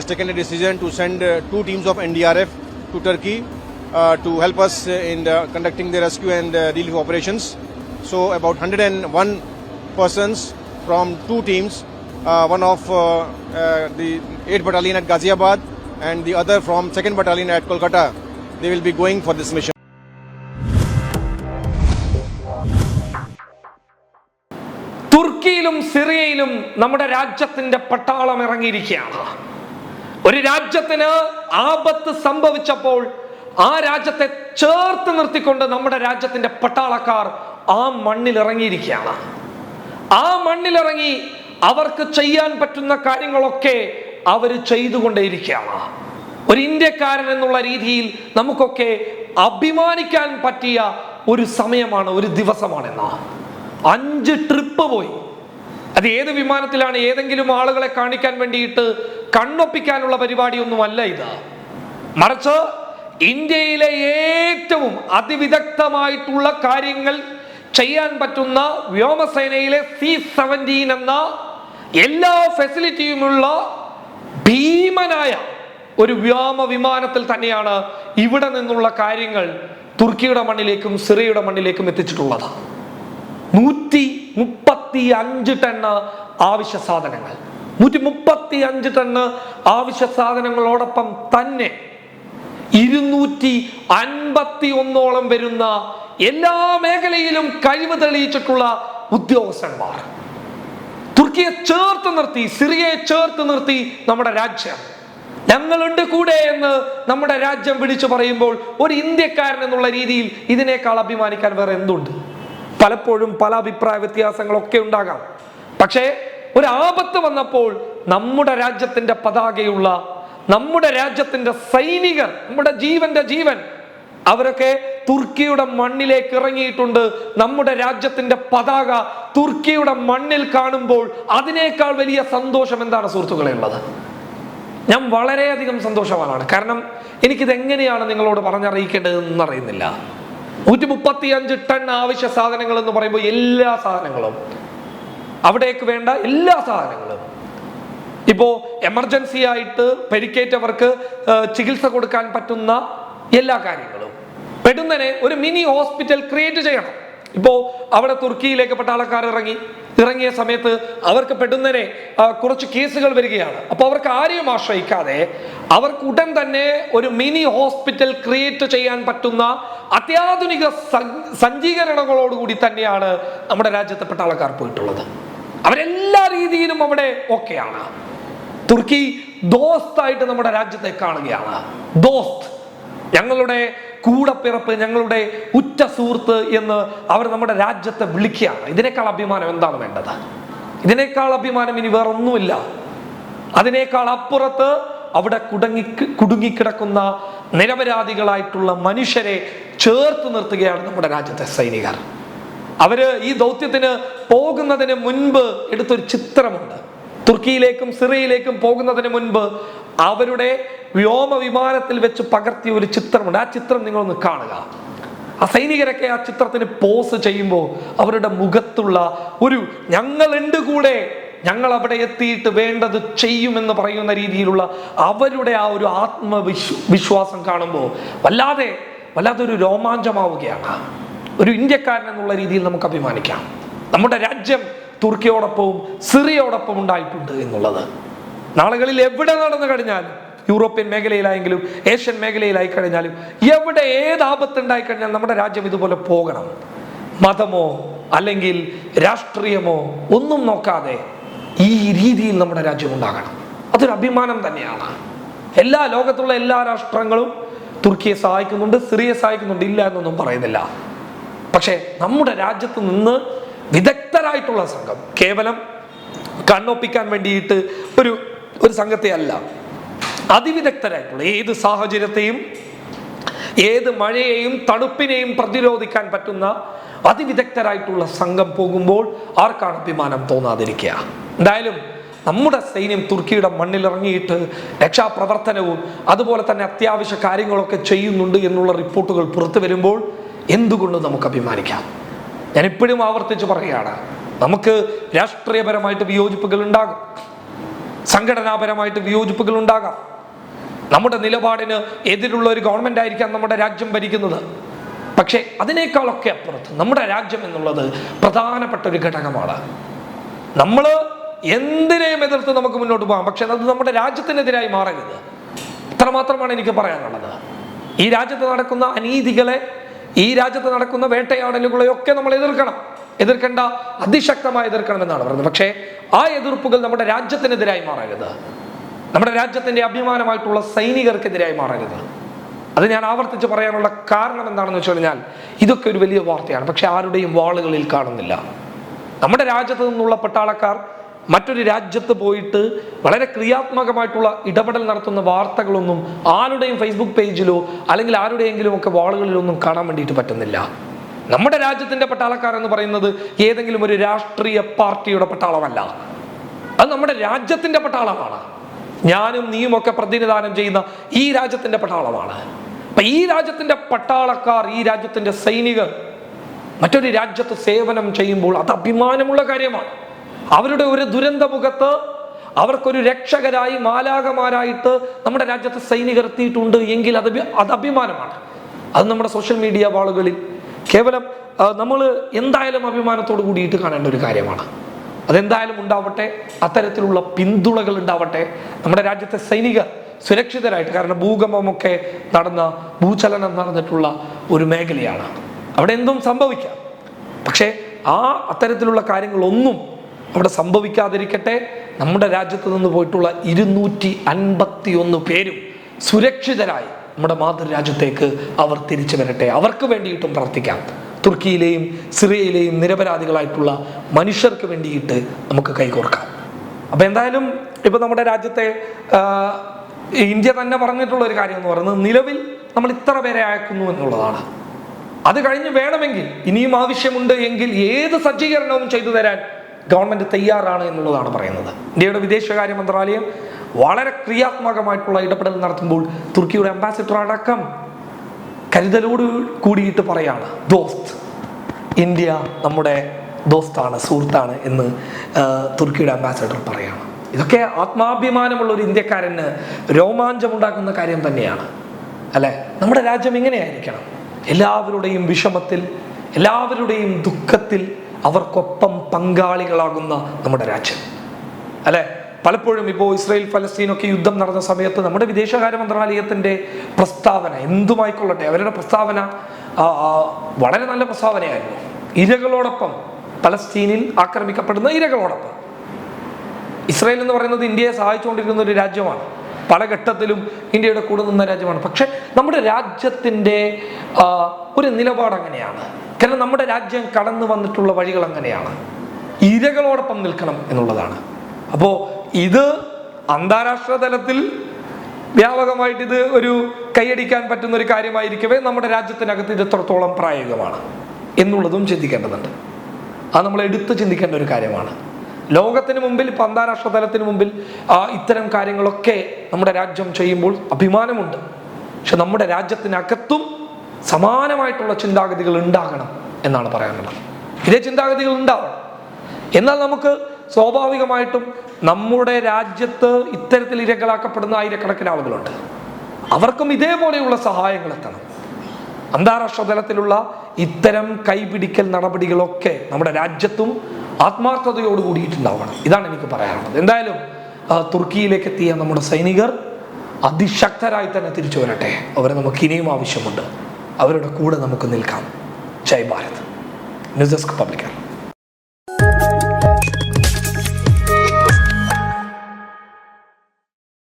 uh, has taken a decision to send uh, two teams of NDRF to Turkey uh, to help us uh, in uh, conducting the rescue and uh, relief operations. So about 101 persons from two teams, uh, one of uh, uh, the 8th Battalion at Ghaziabad and the other from 2nd Battalion at Kolkata, they will be going for this mission. തുർക്കിയിലും സിറിയയിലും നമ്മുടെ രാജ്യത്തിന്റെ പട്ടാളം ഇറങ്ങിയിരിക്കുകയാണ് ഒരു രാജ്യത്തിന് ആപത്ത് സംഭവിച്ചപ്പോൾ ആ രാജ്യത്തെ ചേർത്ത് നിർത്തിക്കൊണ്ട് നമ്മുടെ രാജ്യത്തിന്റെ പട്ടാളക്കാർ ആ മണ്ണിൽ ഇറങ്ങിയിരിക്കുകയാണ്. ആ മണ്ണിലിറങ്ങി അവർക്ക് ചെയ്യാൻ പറ്റുന്ന കാര്യങ്ങളൊക്കെ അവർ ചെയ്തുകൊണ്ടേയിരിക്കുകയാണ്. ഒരു ഇന്ത്യക്കാരൻ എന്നുള്ള രീതിയിൽ നമുക്കൊക്കെ അഭിമാനിക്കാൻ പറ്റിയ ഒരു സമയമാണ് ഒരു ദിവസമാണെന്ന് അഞ്ച് ട്രിപ്പ് പോയി. അത് ഏത് വിമാനത്തിലാണ് ഏതെങ്കിലും ആളുകളെ കാണിക്കാൻ വേണ്ടിയിട്ട് കണ്ണൊപ്പിക്കാനുള്ള പരിപാടിയൊന്നുമല്ല ഇത്. മറിച്ച് ഇന്ത്യയിലെ ഏറ്റവും അതിവിദഗ്ധമായിട്ടുള്ള കാര്യങ്ങൾ ചെയ്യാൻ പറ്റുന്ന വ്യോമസേനയിലെ സി സെവന്റീൻ എന്ന എല്ലാ ഫെസിലിറ്റിയുമുള്ള ഭീമനായ ഒരു വ്യോമ വിമാനത്തിൽ തന്നെയാണ് ഇവിടെ നിന്നുള്ള കാര്യങ്ങൾ തുർക്കിയുടെ മണ്ണിലേക്കും സിറിയയുടെ മണ്ണിലേക്കും എത്തിച്ചിട്ടുള്ളത്. നൂറ്റി മുപ്പത്തി അഞ്ച് ടണ്ണ് ആവശ്യ സാധനങ്ങൾ നൂറ്റി മുപ്പത്തി അഞ്ച് ടണ്ണ് ആവശ്യ സാധനങ്ങളോടൊപ്പം തന്നെ ഇരുന്നൂറ്റി അൻപത്തി ഒന്നോളം വരുന്ന എല്ലാ മേഖലയിലും കഴിവ് തെളിയിച്ചിട്ടുള്ള ഉദ്യോഗസ്ഥന്മാർ. തുർക്കിയെ ചേർത്ത് നിർത്തി സിറിയയെ ചേർത്ത് നിർത്തി നമ്മുടെ രാജ്യം. ഞങ്ങളുണ്ട് കൂടെ എന്ന് നമ്മുടെ രാജ്യം വിളിച്ചു പറയുമ്പോൾ ഒരു ഇന്ത്യക്കാരൻ എന്നുള്ള രീതിയിൽ ഇതിനേക്കാൾ അഭിമാനിക്കാൻ വേറെ എന്തുണ്ട്? പലപ്പോഴും പല അഭിപ്രായ വ്യത്യാസങ്ങളൊക്കെ ഉണ്ടാകാം. പക്ഷേ ഒരു ആപത്ത് വന്നപ്പോൾ നമ്മുടെ രാജ്യത്തിന്റെ പതാകയുള്ള നമ്മുടെ രാജ്യത്തിന്റെ സൈനികർ നമ്മുടെ ജീവന്റെ ജീവൻ അവരൊക്കെ തുർക്കിയുടെ മണ്ണിലേക്ക് ഇറങ്ങിയിട്ടുണ്ട്. നമ്മുടെ രാജ്യത്തിന്റെ പതാക തുർക്കിയുടെ മണ്ണിൽ കാണുമ്പോൾ അതിനേക്കാൾ വലിയ സന്തോഷം എന്താണ് സുഹൃത്തുക്കളെ ഉള്ളത്? ഞാൻ വളരെയധികം സന്തോഷവാനാണ്. കാരണം എനിക്കിത് എങ്ങനെയാണ് നിങ്ങളോട് പറഞ്ഞറിയിക്കേണ്ടതെന്ന് അറിയുന്നില്ല. നൂറ്റി മുപ്പത്തി അഞ്ച് ടൺ ആവശ്യ സാധനങ്ങൾ എന്ന് പറയുമ്പോൾ എല്ലാ സാധനങ്ങളും അവിടേക്ക് വേണ്ട എല്ലാ സാധനങ്ങളും. ഇപ്പോ എമർജൻസി ആയിട്ട് പരിക്കേറ്റവർക്ക് ചികിത്സ കൊടുക്കാൻ പറ്റുന്ന എല്ലാ കാര്യങ്ങളും. പെടുന്നനെ ഒരു മിനി ഹോസ്പിറ്റൽ ക്രിയേറ്റ് ചെയ്യണം. ഇപ്പോ അവിടെ തുർക്കിയിലേക്ക് പട്ടാളക്കാർ ഇറങ്ങി. ഇറങ്ങിയ സമയത്ത് അവർക്ക് പെടുന്നനെ കുറച്ച് കേസുകൾ വരികയാണ്. അപ്പോൾ അവർക്ക് ആരെയും ആശ്രയിക്കാതെ അവർക്ക് ഉടൻ തന്നെ ഒരു മിനി ഹോസ്പിറ്റൽ ക്രിയേറ്റ് ചെയ്യാൻ പറ്റുന്ന അത്യാധുനിക സഞ്ചീകരണങ്ങളോടുകൂടി തന്നെയാണ് നമ്മുടെ രാജ്യത്തെ പട്ടാളക്കാർ പോയിട്ടുള്ളത്. അവരെല്ലാ രീതിയിലും അവിടെ ഓക്കെയാണ് തുർക്കി ദോസ്തായിട്ട് നമ്മുടെ രാജ്യത്തെ കാണുകയാണ്. ദോസ്ത് ഞങ്ങളുടെ കൂടപ്പിറപ്പ് ഞങ്ങളുടെ ഉറ്റ സുഹൃത്ത് എന്ന് അവർ നമ്മുടെ രാജ്യത്തെ വിളിക്കുകയാണ്. ഇതിനേക്കാൾ അഭിമാനം എന്താണ് വേണ്ടത്? ഇതിനേക്കാൾ അഭിമാനം ഇനി വേറൊന്നുമില്ല. അതിനേക്കാൾ അപ്പുറത്ത് അവിടെ കുടങ്ങി കുടുങ്ങിക്കിടക്കുന്ന നിരപരാധികളായിട്ടുള്ള മനുഷ്യരെ ചേർത്ത് നിർത്തുകയാണ് നമ്മുടെ രാജ്യത്തെ സൈനികർ. അവർ ഈ ദൗത്യത്തിന് പോകുന്നതിന് മുൻപ് എടുത്തൊരു ചിത്രമുണ്ട്. തുർക്കിയിലേക്കും സിറിയയിലേക്കും പോകുന്നതിന് മുൻപ് അവരുടെ വ്യോമ വിമാനത്തിൽ വെച്ച് പകർത്തിയ ഒരു ചിത്രമുണ്ട്. ആ ചിത്രം നിങ്ങളൊന്ന് കാണുക. ആ സൈനികരൊക്കെ ആ ചിത്രത്തിന് പോസ് ചെയ്യുമ്പോൾ അവരുടെ മുഖത്തുള്ള ഒരു ഞങ്ങളുണ്ട് കൂടെ ഞങ്ങൾ അവിടെ എത്തിയിട്ട് വേണ്ടത് ചെയ്യുമെന്ന് പറയുന്ന രീതിയിലുള്ള അവരുടെ ആ ഒരു ആത്മവിശ്വാസം കാണുമ്പോൾ വല്ലാതെ വല്ലാതെ ഒരു രോമാഞ്ചമാവുകയാണ്. ഒരു ഇന്ത്യക്കാരൻ എന്നുള്ള രീതിയിൽ നമുക്ക് അഭിമാനിക്കാം. നമ്മുടെ രാജ്യം തുർക്കിയോടൊപ്പവും സിറിയയോടൊപ്പം ഉണ്ടായിട്ടുണ്ട് എന്നുള്ളത്. നാളുകളിൽ എവിടെ നടന്നു കഴിഞ്ഞാലും യൂറോപ്യൻ മേഖലയിലായെങ്കിലും ഏഷ്യൻ മേഖലയിലായി കഴിഞ്ഞാലും എവിടെ ഏത് ആപത്തുണ്ടായി കഴിഞ്ഞാൽ നമ്മുടെ രാജ്യം ഇതുപോലെ പോകണം. മതമോ അല്ലെങ്കിൽ രാഷ്ട്രീയമോ ഒന്നും നോക്കാതെ ഈ രീതിയിൽ നമ്മുടെ രാജ്യം ഉണ്ടാകണം. അതൊരു അഭിമാനം തന്നെയാണ്. എല്ലാ ലോകത്തുള്ള എല്ലാ രാഷ്ട്രങ്ങളും തുർക്കിയെ സഹായിക്കുന്നുണ്ട് സിറിയെ സഹായിക്കുന്നുണ്ട് ഇല്ല എന്നൊന്നും പറയുന്നില്ല. നമ്മുടെ രാജ്യത്ത് നിന്ന് വിദഗ്ധരായിട്ടുള്ള സംഘം കേവലം കണ്ണൊപ്പിക്കാൻ വേണ്ടിയിട്ട് ഒരു ഒരു സംഘത്തെ അല്ല. അതിവിദഗ്ധരായിട്ടുള്ള ഏത് സാഹചര്യത്തെയും ഏത് മഴയെയും തണുപ്പിനെയും പ്രതിരോധിക്കാൻ പറ്റുന്ന അതിവിദഗ്ധരായിട്ടുള്ള സംഘം പോകുമ്പോൾ ആർക്കാണ് അഭിമാനം തോന്നാതിരിക്കുക? എന്തായാലും നമ്മുടെ സൈന്യം തുർക്കിയുടെ മണ്ണിലിറങ്ങിയിട്ട് രക്ഷാപ്രവർത്തനവും അതുപോലെ തന്നെ അത്യാവശ്യ കാര്യങ്ങളൊക്കെ ചെയ്യുന്നുണ്ട് എന്നുള്ള റിപ്പോർട്ടുകൾ പുറത്തു വരുമ്പോൾ എന്തുകൊണ്ട് നമുക്ക് അഭിമാനിക്കാം? ഞാൻ ഇപ്പോഴും ആവർത്തിച്ച് പറയുകയാണ് നമുക്ക് രാഷ്ട്രീയപരമായിട്ട് വിയോജിപ്പുകൾ ഉണ്ടാകും. സംഘടനാപരമായിട്ട് വിയോജിപ്പുകൾ ഉണ്ടാകാം. നമ്മുടെ നിലപാടിന് എതിരുള്ള ഒരു ഗവൺമെന്റ് ആയിരിക്കാം നമ്മുടെ രാജ്യം ഭരിക്കുന്നത്. പക്ഷേ അതിനേക്കാളൊക്കെ അപ്പുറത്ത് നമ്മുടെ രാജ്യം എന്നുള്ളത് പ്രധാനപ്പെട്ട ഒരു ഘടകമാണ്. നമ്മൾ എന്തിനേയും എതിർത്ത് നമുക്ക് മുന്നോട്ട് പോകാം പക്ഷെ അത് നമ്മുടെ രാജ്യത്തിനെതിരായി മാറരുത്. ഇത്രമാത്രമാണ് എനിക്ക് പറയാനുള്ളത്. ഈ രാജ്യത്ത് നടക്കുന്ന അനീതികളെ ഈ രാജ്യത്ത് നടക്കുന്ന വേട്ടയാടലുകളെയൊക്കെ നമ്മൾ എതിർക്കണം. എതിർക്കേണ്ട അതിശക്തമായി എതിർക്കണം എന്നാണ് പറയുന്നത്. പക്ഷേ ആ എതിർപ്പുകൾ നമ്മുടെ രാജ്യത്തിനെതിരായി മാറരുത്. നമ്മുടെ രാജ്യത്തിന്റെ അഭിമാനമായിട്ടുള്ള സൈനികർക്കെതിരായി മാറരുത്. അത് ഞാൻ ആവർത്തിച്ച് പറയാനുള്ള കാരണം എന്താണെന്ന് വെച്ച് കഴിഞ്ഞാൽ ഇതൊക്കെ ഒരു വലിയ വാർത്തയാണ്. പക്ഷെ ആരുടെയും വാളുകളിൽ കാണുന്നില്ല. നമ്മുടെ രാജ്യത്ത് നിന്നുള്ള പട്ടാളക്കാർ മറ്റൊരു രാജ്യത്ത് പോയിട്ട് വളരെ ക്രിയാത്മകമായിട്ടുള്ള ഇടപെടൽ നടത്തുന്ന വാർത്തകളൊന്നും ആരുടെയും ഫേസ്ബുക്ക് പേജിലോ അല്ലെങ്കിൽ ആരുടെയെങ്കിലും ഒക്കെ വാളുകളിലൊന്നും കാണാൻ വേണ്ടിയിട്ട് പറ്റുന്നില്ല. നമ്മുടെ രാജ്യത്തിന്റെ പട്ടാളക്കാർ എന്ന് പറയുന്നത് ഏതെങ്കിലും ഒരു രാഷ്ട്രീയ പാർട്ടിയുടെ പട്ടാളമല്ല. അത് നമ്മുടെ രാജ്യത്തിന്റെ പട്ടാളമാണ്. ഞാനും നീയും ഒക്കെ പ്രതിനിധാനം ചെയ്യുന്ന ഈ രാജ്യത്തിന്റെ പട്ടാളമാണ്. അപ്പൊ ഈ രാജ്യത്തിന്റെ പട്ടാളക്കാർ ഈ രാജ്യത്തിന്റെ സൈനികർ മറ്റൊരു രാജ്യത്ത് സേവനം ചെയ്യുമ്പോൾ അത് അഭിമാനമുള്ള കാര്യമാണ്. അവരുടെ ഒരു ദുരന്തമുഖത്ത് അവർക്കൊരു രക്ഷകരായി മാലാകമാരായിട്ട് നമ്മുടെ രാജ്യത്തെ സൈനികർ എത്തിയിട്ടുണ്ട് എങ്കിൽ അത് അത് അഭിമാനമാണ്. അത് നമ്മുടെ സോഷ്യൽ മീഡിയ വാളുകളിൽ. കേവലം നമ്മൾ എന്തായാലും അഭിമാനത്തോട് കൂടിയിട്ട് കാണേണ്ട ഒരു കാര്യമാണ്. അതെന്തായാലും ഉണ്ടാവട്ടെ അത്തരത്തിലുള്ള പിന്തുണകൾ ഉണ്ടാവട്ടെ. നമ്മുടെ രാജ്യത്തെ സൈനികർ സുരക്ഷിതരായിട്ട് കാരണം ഭൂകമ്പമൊക്കെ നടന്ന ഭൂചലനം നടന്നിട്ടുള്ള ഒരു മേഖലയാണ്. അവിടെ എന്തും സംഭവിക്കാം. പക്ഷേ ആ അത്തരത്തിലുള്ള കാര്യങ്ങളൊന്നും അവിടെ സംഭവിക്കാതിരിക്കട്ടെ നമ്മുടെ രാജ്യത്ത് നിന്ന് പോയിട്ടുള്ള ഇരുന്നൂറ്റി അൻപത്തി ഒന്ന് പേരും സുരക്ഷിതരായി നമ്മുടെ മാതൃരാജ്യത്തേക്ക് അവർ തിരിച്ചു വരട്ടെ. അവർക്ക് വേണ്ടിയിട്ടും പ്രാർത്ഥിക്കാം. തുർക്കിയിലെയും സിറിയയിലെയും നിരപരാധികളായിട്ടുള്ള മനുഷ്യർക്ക് വേണ്ടിയിട്ട് നമുക്ക് കൈകോർക്കാം. അപ്പോൾ എന്തായാലും ഇപ്പോൾ നമ്മുടെ രാജ്യത്തെ ഇന്ത്യ തന്നെ പറഞ്ഞിട്ടുള്ള ഒരു കാര്യം എന്ന് പറയുന്നത് നിലവിൽ നമ്മൾ ഇത്ര പേരെ അയക്കുന്നു എന്നുള്ളതാണ്. അത് കഴിഞ്ഞ് വേണമെങ്കിൽ ഇനിയും ആവശ്യമുണ്ട് എങ്കിൽ ഏത് സജ്ജീകരണവും ചെയ്തു തരാൻ ഗവൺമെന്റ് തയ്യാറാണ് എന്നുള്ളതാണ് പറയുന്നത്. ഇന്ത്യയുടെ വിദേശകാര്യ മന്ത്രാലയം വളരെ ക്രിയാത്മകമായിട്ടുള്ള ഇടപെടൽ നടത്തുമ്പോൾ തുർക്കിയുടെ അംബാസിഡർ അടക്കം കരുതലോട് കൂടിയിട്ട് പറയാണ് ദോസ്ത് ഇന്ത്യ നമ്മുടെ ദോസ്താണ് സുഹൃത്താണ് എന്ന് തുർക്കിയുടെ അംബാസിഡർ പറയാണ്. ഇതൊക്കെ ആത്മാഭിമാനമുള്ള ഒരു ഇന്ത്യക്കാരന് രോമാഞ്ചമുണ്ടാക്കുന്ന കാര്യം തന്നെയാണ്. അല്ലെ? നമ്മുടെ രാജ്യം ഇങ്ങനെയായിരിക്കണം. എല്ലാവരുടെയും വിഷമത്തിൽ എല്ലാവരുടെയും ദുഃഖത്തിൽ അവർക്കൊപ്പം പങ്കാളികളാകുന്ന നമ്മുടെ രാജ്യം. അല്ലെ? പലപ്പോഴും ഇപ്പോൾ ഇസ്രായേൽ ഫലസ്തീനൊക്കെ യുദ്ധം നടന്ന സമയത്ത് നമ്മുടെ വിദേശകാര്യ മന്ത്രാലയത്തിന്റെ പ്രസ്താവന എന്തുമായിക്കൊള്ളട്ടെ? അവരുടെ പ്രസ്താവന വളരെ നല്ല പ്രസ്താവനയായിരുന്നു. ഇരകളോടൊപ്പം പലസ്തീനിൽ ആക്രമിക്കപ്പെടുന്ന ഇരകളോടൊപ്പം. ഇസ്രായേൽ എന്ന് പറയുന്നത് ഇന്ത്യയെ സഹായിച്ചുകൊണ്ടിരിക്കുന്ന ഒരു രാജ്യമാണ്. പല ഘട്ടത്തിലും ഇന്ത്യയുടെ കൂടെ നിന്ന രാജ്യമാണ്. പക്ഷെ നമ്മുടെ രാജ്യത്തിന്റെ ഒരു നിലപാട് അങ്ങനെയാണ്. കാരണം നമ്മുടെ രാജ്യം കടന്നു വന്നിട്ടുള്ള വഴികൾ അങ്ങനെയാണ്. ഇരകളോടൊപ്പം നിൽക്കണം എന്നുള്ളതാണ്. അപ്പോൾ ഇത് അന്താരാഷ്ട്ര തലത്തിൽ വ്യാപകമായിട്ട് ഇത് ഒരു കൈയടിക്കാൻ പറ്റുന്ന ഒരു കാര്യമായിരിക്കവേ നമ്മുടെ രാജ്യത്തിനകത്ത് ഇത് എത്രത്തോളം പ്രായോഗികമാണ് എന്നുള്ളതും ചിന്തിക്കേണ്ടതുണ്ട്. അത് നമ്മൾ എടുത്ത് ചിന്തിക്കേണ്ട ഒരു കാര്യമാണ്. ലോകത്തിന് മുമ്പിൽ ഇപ്പം അന്താരാഷ്ട്ര തലത്തിന് മുമ്പിൽ ഇത്തരം കാര്യങ്ങളൊക്കെ നമ്മുടെ രാജ്യം ചെയ്യുമ്പോൾ അഭിമാനമുണ്ട്. പക്ഷെ നമ്മുടെ രാജ്യത്തിനകത്തും സമാനമായിട്ടുള്ള ചിന്താഗതികൾ ഉണ്ടാകണം എന്നാണ് പറയാനുള്ളത്. ഇതേ ചിന്താഗതികൾ ഉണ്ടാവണം. എന്നാൽ നമുക്ക് സ്വാഭാവികമായിട്ടും നമ്മുടെ രാജ്യത്ത് ഇത്തരത്തിൽ ഇരകളാക്കപ്പെടുന്ന ആയിരക്കണക്കിന് ആളുകളുണ്ട്. അവർക്കും ഇതേപോലെയുള്ള സഹായങ്ങൾ എത്തണം. അന്താരാഷ്ട്ര തലത്തിലുള്ള ഇത്തരം കൈപിടിക്കൽ നടപടികളൊക്കെ നമ്മുടെ രാജ്യത്തും ആത്മാർത്ഥതയോട് കൂടിയിട്ടുണ്ടാവണം. ഇതാണ് എനിക്ക് പറയാനുള്ളത്. എന്തായാലും തുർക്കിയിലേക്ക് എത്തിയ നമ്മുടെ സൈനികർ അതിശക്തരായി തന്നെ തിരിച്ചു വരട്ടെ. അവരെ നമുക്ക് ഇനിയും ആവശ്യമുണ്ട്. അവരുടെ കൂടെ നമുക്ക് നിൽക്കാം. ജയ് ഭാരത്. News desk പബ്ലിക്കാണ്